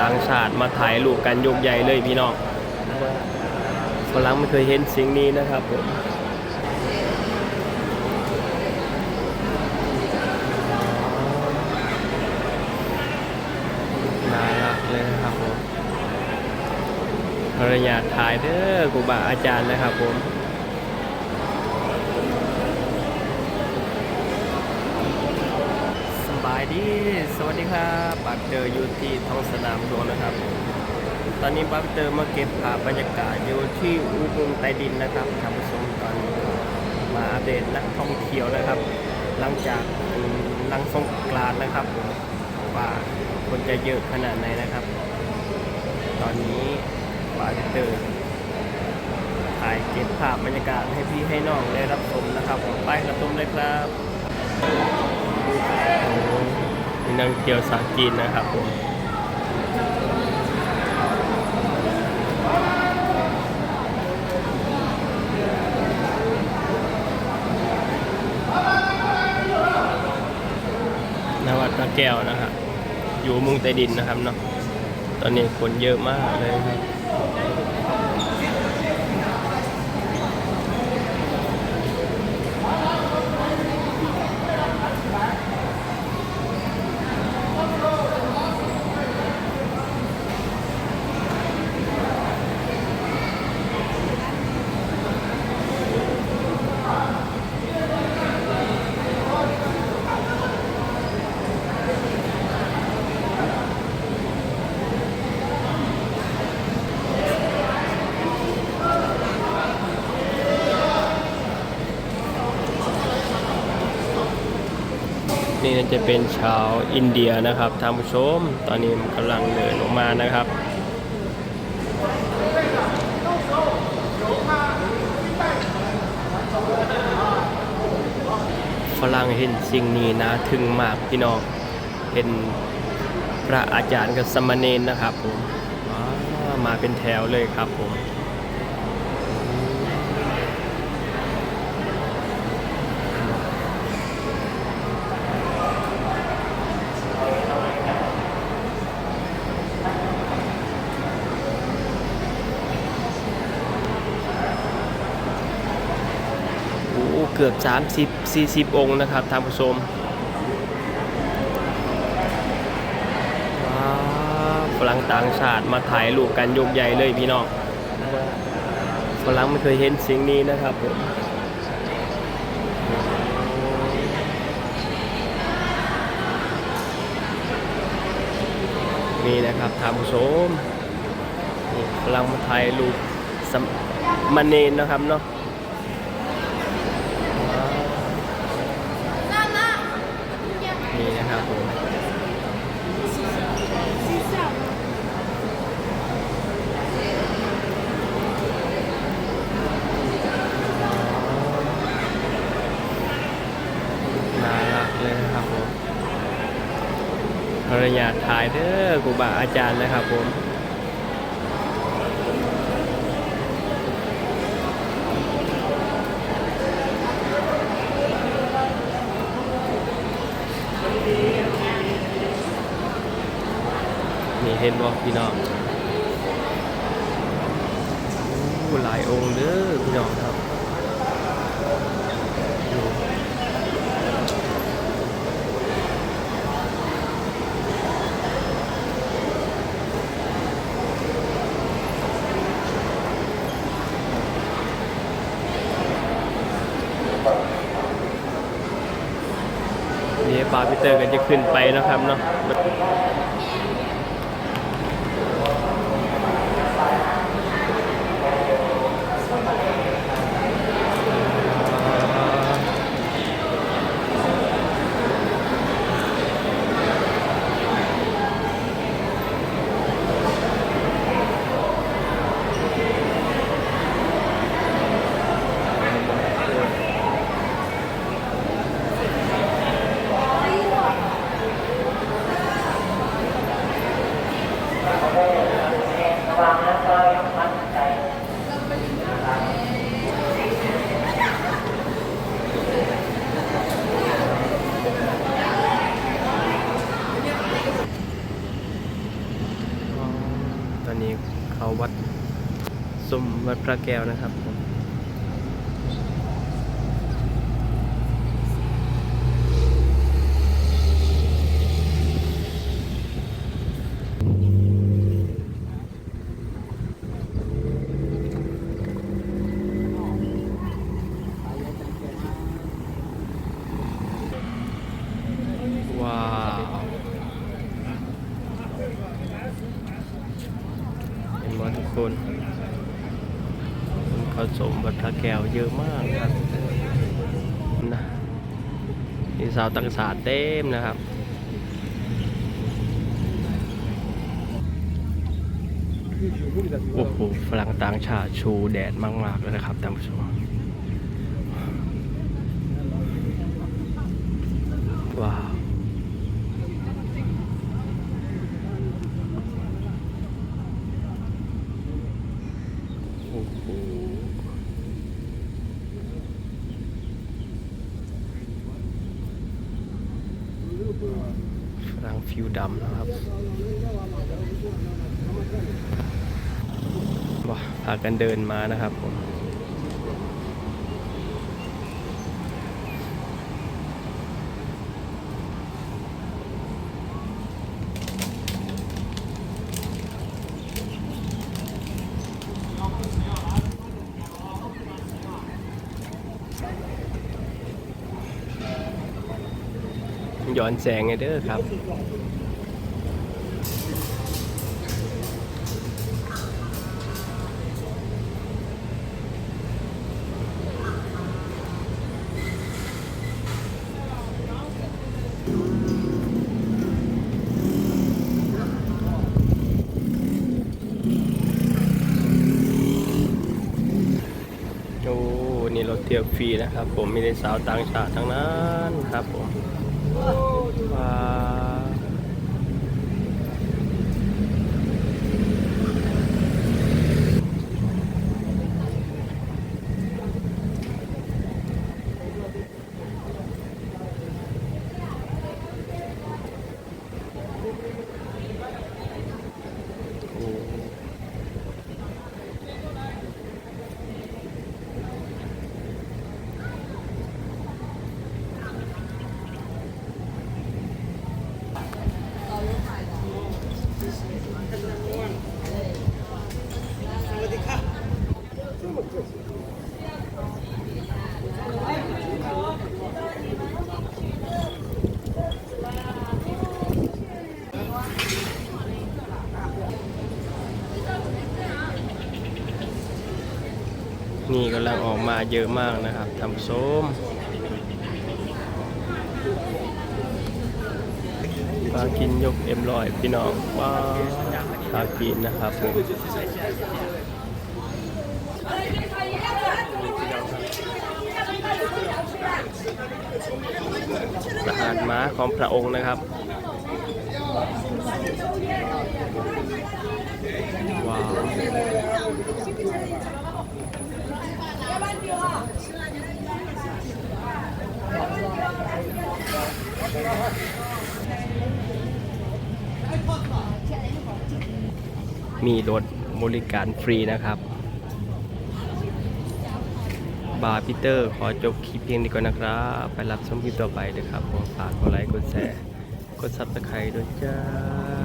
ต่างชาติมาถ่ายรูปกันยกใหญ่เลยพี่น้องฝรั่งไม่เคยเห็นสิ่งนี้นะครับผมน่ารักเลยนะครับผมภรรยาถ่ายเด้อครูบาอาจารย์นะครับผม สบายดี สวัสดีครับบัตเตอร์อยู่ที่ท้องสนามหลวงนะครับ ตอนนี้บัตเตอร์มาเก็บภาพบรรยากาศอยู่ที่อุโมงค์ใต้ดินนะครับท่านผู้ชมตอนนี้มาอัปเดตนักท่องเที่ยวนะครับ หลังจากหลังสงกรานต์นะครับว่าคนจะเยอะขนาดไหนนะครับ ตอนนี้บัตเตอร์ถ่ายเก็บภาพบรรยากาศให้พี่ให้น้องได้รับชมนะครับไปกระตุ้มเลยครับมี นังเกียวสาจีนนะครับผมนวัดพระแก้วนะครับ อยู่มุงใต้ดินนะครับเนาะตอนนี้คนเยอะมากเลยครับ นี่จะเป็นชาวอินเดียนะครับท่านผู้ชม ตอนนี้กำลังเดินออกมานะครับฝรั่งเห็นสิ่งนี้นะถึงมากพี่น้องเห็นพระอาจารย์กับสมณเณรนะครับผมมาเป็นแถวเลยครับผม เกือบ 30 40 องค์นะครับท่านผู้ชมฝรั่งต่างชาติมาถ่ายรูปกันยกใหญ่เลยพี่น้องฝรั่งไม่เคยเห็นสิ่งนี้นะครับผมนี่นะครับท่านผู้ชมนี่ฝรั่งมาถ่ายรูปสมมเนนนะครับเนาะ นี่นะครับผมน่ารักเลยนะครับผม ภรรยาถ่ายเด้อครูบาอาจารย์นะครับผมนี่เห็นบ่พี่น้องหลายองค์เด้อพี่น้องครับดู นี่ปาพิเตอร์กันจะขึ้นไปนะครับเนาะ น ตอนนี้เขาวัดสม วัดพระแก้วนะครับผมว้าวเห็นไหมทุกคนคนเขาสม วัดพระแก้วเยอะมากครับนะมีสาวต่างชาติเต็มนะครับโอ้โหฝรั่งต่างชาติชูแดดมากๆเลยนะครับท่านผู้ชม ว้าว โอ้โหิวดำนะครับว้าพากันเดินมานะครับผมย้อนแสงไงเด้อครับ นี่รถเที่ยวฟรีนะครับ ผมมีแต่สาวต่างชาติทั้งนั้นครับผมว้าวโอ้นี่กำลัง ออกมาเยอะมากนะครับทำส้มปลากินยกเอ็มลอยพี่น้องว้าปลากินนะครับผมทหารม้าของพระองค์นะครับ ว้าว มีรถบริการฟรีนะครับ บาร์พีเตอร์ขอจบคลิปเพียงนี้ก่อนนะครับ ไปรับชมคลิปต่อไปเลยครับผมฝากกดไลค์กดแชร์ กดซับสไครต์ด้วยจ้า